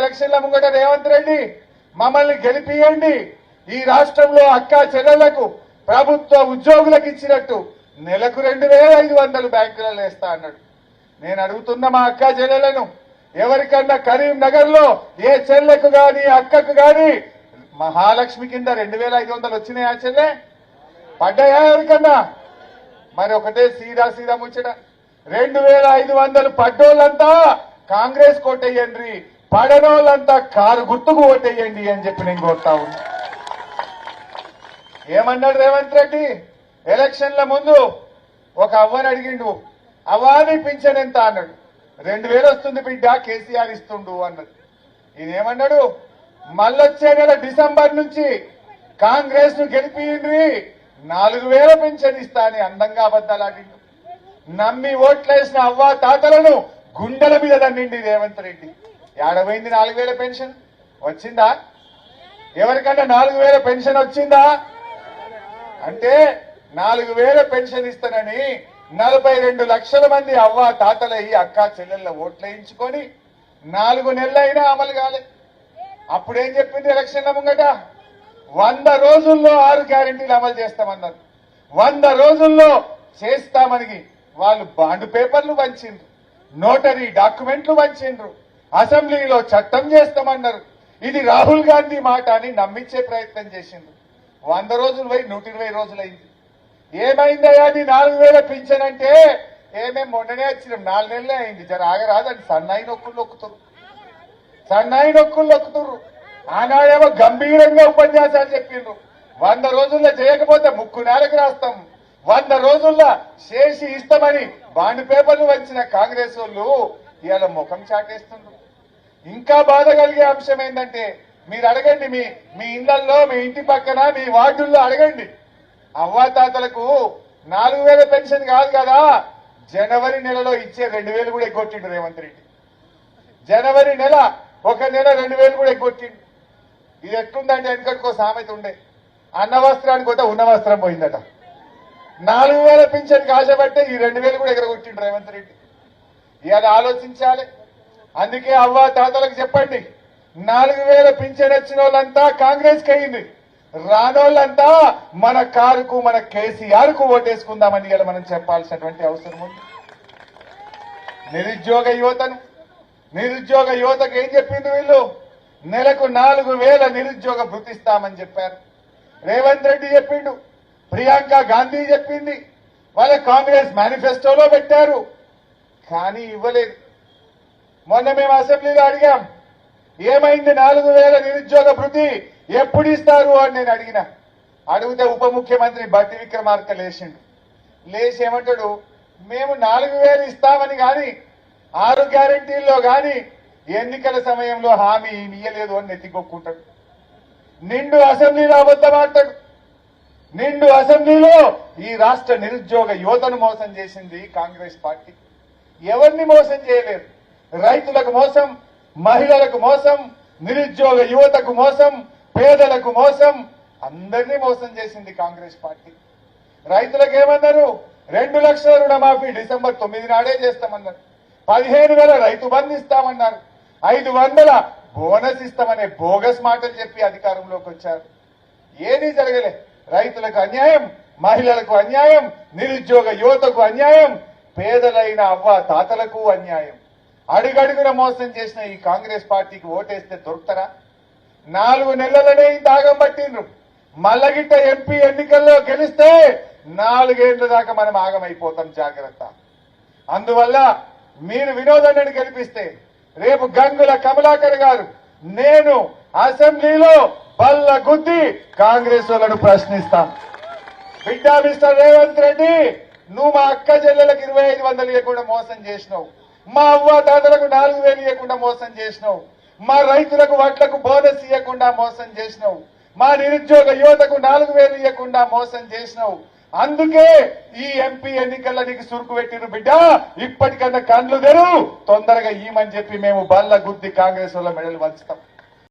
ఎలక్షన్ల ముంగట రేవంత్ రెడ్డి మమ్మల్ని గెలిపియండి. ఈ రాష్ట్రంలో అక్క చెల్లెళ్ళకు ప్రభుత్వ ఉద్యోగులకు ఇచ్చినట్టు నెలకు రెండు వేల ఐదు వందలు బ్యాంకులలో వేస్తా అన్నాడు. నేను అడుగుతున్న మా అక్క చెల్లెలను ఎవరికన్నా కరీంనగర్లో ఏ చెల్లెకు గాని అక్కకు గాని మహాలక్ష్మి కింద రెండు వేల ఐదు వందలు వచ్చినాయా చెల్లె? పడ్డాయా ఎవరికన్నా? మరి ఒకటే సీదా సీదా ముచ్చట. రెండు వేల ఐదు వందలు పడ్డోళ్ళంతా కాంగ్రెస్ కోటయ్యండ్రి. పడనోళ్ళంతా కారు గుర్తుకు ఓటేయండి అని చెప్పి నేను కోరుతా ఉన్నా. ఏమన్నాడు రేవంత్ రెడ్డి? ఎలక్షన్ల ముందు ఒక అవ్వని అడిగిండు అవ్వాని పింఛన్ ఎంత? అన్నాడు. రెండు వేలు వస్తుంది బిడ్డ కేసీఆర్ ఇస్తుండు అన్నాడు. ఈయనేమన్నాడు? మళ్ళొచ్చే నెల డిసెంబర్ నుంచి కాంగ్రెస్ను గెలిపియండి నాలుగు వేల పెన్షన్ ఇస్తా అని అందంగా అబద్దాలాడిండు నమ్మి ఓట్లేసిన అవ్వ తాతలను గుండెల మీద దండిండి రేవంత్ రెడ్డి. ఏడవైంది నాలుగు వేల పెన్షన్? వచ్చిందా? ఎవరికన్నా నాలుగు వేల పెన్షన్ వచ్చిందా? అంటే నాలుగు వేల పెన్షన్ ఇస్తానని నలభై రెండు లక్షల మంది అవ్వ తాతలయ్యి అక్క చెల్లెళ్ళ ఓట్లేయించుకొని నాలుగు నెలలైనా అమలు కాలే. అప్పుడేం చెప్పింది ఎలక్షన్ల ముంగట? వంద రోజుల్లో ఆరు గ్యారెంటీలు అమలు చేస్తామన్నారు. వంద రోజుల్లో చేస్తామని వాళ్ళు బాండ్ పేపర్లు పంచిండ్రు నోటరీ డాక్యుమెంట్లు పంచిండ్రు. అసెంబ్లీలో చట్టం చేస్తామన్నారు. ఇది రాహుల్ గాంధీ మాట అని నమ్మించే ప్రయత్నం చేసిండ్రు వంద రోజులు పోయి నూట ఇరవై రోజులైంది. ఏమైందయ్యా అది నాలుగు వేల పింఛన్ అంటే? ఏమేం మొన్ననే వచ్చినాం. నాలుగు నెలలే అయింది. జర ఆగరాదని సన్నాయి నొక్కులు నొక్కుతురు. సన్నాయి నొక్కులు నొక్కుతురు. ఆనాడేమో గంభీరంగా ఉపన్యాసాలు చెప్పిండ్రు. వంద రోజుల్లో చేయకపోతే ముక్కు నేలకు రాస్తాం. వంద రోజుల్లో చేసి ఇస్తామని బాండ్ పేపర్లు వచ్చిన కాంగ్రెస్ వాళ్ళు ఇవాళ ముఖం చాటేస్తుండ్రు. ఇంకా బాధ కలిగే అంశం ఏంటంటే మీరు అడగండి మీ మీ ఇళ్ళలో మీ ఇంటి పక్కన మీ వార్డుల్లో అడగండి. అవ్వాతాతలకు నాలుగు వేల పెన్షన్ కాదు కదా జనవరి నెలలో ఇచ్చే రెండు వేలు కూడా ఎగ్గొట్టిండు రేవంత్ రెడ్డి. జనవరి నెల ఒక నెల రెండు వేలు కూడా ఎగ్గొట్టిండు. ఇది ఎట్లుందంటే వెనకటికో సామెత ఉండే. అన్న వస్త్రానికి పోతే ఉన్న వస్త్రం పోయిందట. నాలుగు వేల పెన్షన్ కాశపట్టే ఈ రెండు వేలు కూడా ఎగరగొట్టిండు రేవంత్ రెడ్డి. ఇవాళ ఆలోచించాలి. అందుకే అవ్వ తాతలకు చెప్పండి. నాలుగు వేల పింఛన్ వచ్చిన వాళ్ళంతా కాంగ్రెస్కి అయింది రానోళ్ళంతా మన కారుకు మన కేసీఆర్కు ఓటేసుకుందామని ఇలా మనం చెప్పాల్సినటువంటి అవసరం ఉంది. నిరుద్యోగ యువతను నిరుద్యోగ యువతకు ఏం చెప్పింది వీళ్ళు? నెలకు నాలుగు వేల నిరుద్యోగ భృతిస్తామని చెప్పారు. రేవంత్ రెడ్డి చెప్పిండు ప్రియాంక గాంధీ చెప్పింది వాళ్ళ కాంగ్రెస్ మేనిఫెస్టోలో పెట్టారు. కానీ ఇవ్వలేదు. మొన్న మేము అసెంబ్లీలో అడిగాం ఏమైంది నాలుగు వేల నిరుద్యోగ భృతి ఎప్పుడు ఇస్తారు అని నేను అడిగిన. అడిగితే ఉప ముఖ్యమంత్రి బట్టి విక్రమార్క లేచిండు. లేచి ఏమంటాడు మేము నాలుగు వేలు ఇస్తామని గాని ఆరు గ్యారంటీల్లో గాని ఎన్నికల సమయంలో హామీ ఇయ్యలేదు అని నెత్తికొక్కుంటాడు. నిండు అసెంబ్లీలో అబద్ధమాడతాడు నిండు అసెంబ్లీలో ఈ రాష్ట్ర నిరుద్యోగ యువతను మోసం చేసింది కాంగ్రెస్ పార్టీ. ఎవరిని మోసం చేయలేదు? రైతులకు మోసం మహిళలకు మోసం నిరుద్యోగ యువతకు మోసం పేదలకు మోసం. అందరినీ మోసం చేసింది కాంగ్రెస్ పార్టీ. రైతులకు ఏమన్నారు రెండు లక్షల రుణమాఫీ డిసెంబర్ తొమ్మిది నాడే చేస్తామన్నారు. పదిహేను వేల రైతు బంధిస్తామన్నారు ఐదు వందల బోనస్ ఇస్తామనే బోగస్ మాటలు చెప్పి అధికారంలోకి వచ్చారు. ఏదీ జరగలే. రైతులకు అన్యాయం మహిళలకు అన్యాయం నిరుద్యోగ యువతకు అన్యాయం పేదలైన అవ్వ తాతలకు అన్యాయం. అడుగడుగున మోసం చేసిన ఈ కాంగ్రెస్ పార్టీకి ఓటేస్తే దొరుకుతారా? నాలుగు నెలలనే ఇంత పట్టిండ్రు. మల్లగిట్ట ఎంపీ ఎన్నికల్లో గెలిస్తే నాలుగేళ్ళ దాకా మనం ఆగమైపోతాం జాగ్రత్త. అందువల్ల మీరు వినోదన్నని గెలిపిస్తే రేపు గంగుల కమలాకర్ గారు నేను అసెంబ్లీలో బల్ల గుద్ది కాంగ్రెస్ వాళ్ళను ప్రశ్నిస్తాం. బిడ్డా మిస్టర్ రేవంత్ రెడ్డి నువ్వు మా అక్క చెల్లెలకు ఇరవై ఐదు వందలు ఇవ్వకుండా మోసం చేసినావు. మా అవ్వ తాతలకు నాలుగు వేలు ఇవ్వకుండా మోసం చేసినావు. మా రైతులకు వడ్లకు బోనస్ ఇవ్వకుండా మోసం చేసినావు. మా నిరుద్యోగ యువతకు నాలుగు వేలు ఇవ్వకుండా మోసం చేసినావు. అందుకే ఈ ఎంపీ ఎన్నికల్లో నీకు సురుకు పెట్టిన బిడ్డ. ఇప్పటికన్నా కండ్లు తెరు. తొందరగా ఈమని చెప్పి మేము బల్ల గుద్ది కాంగ్రెస్ వాళ్ళ మెడలు వంచుతాం.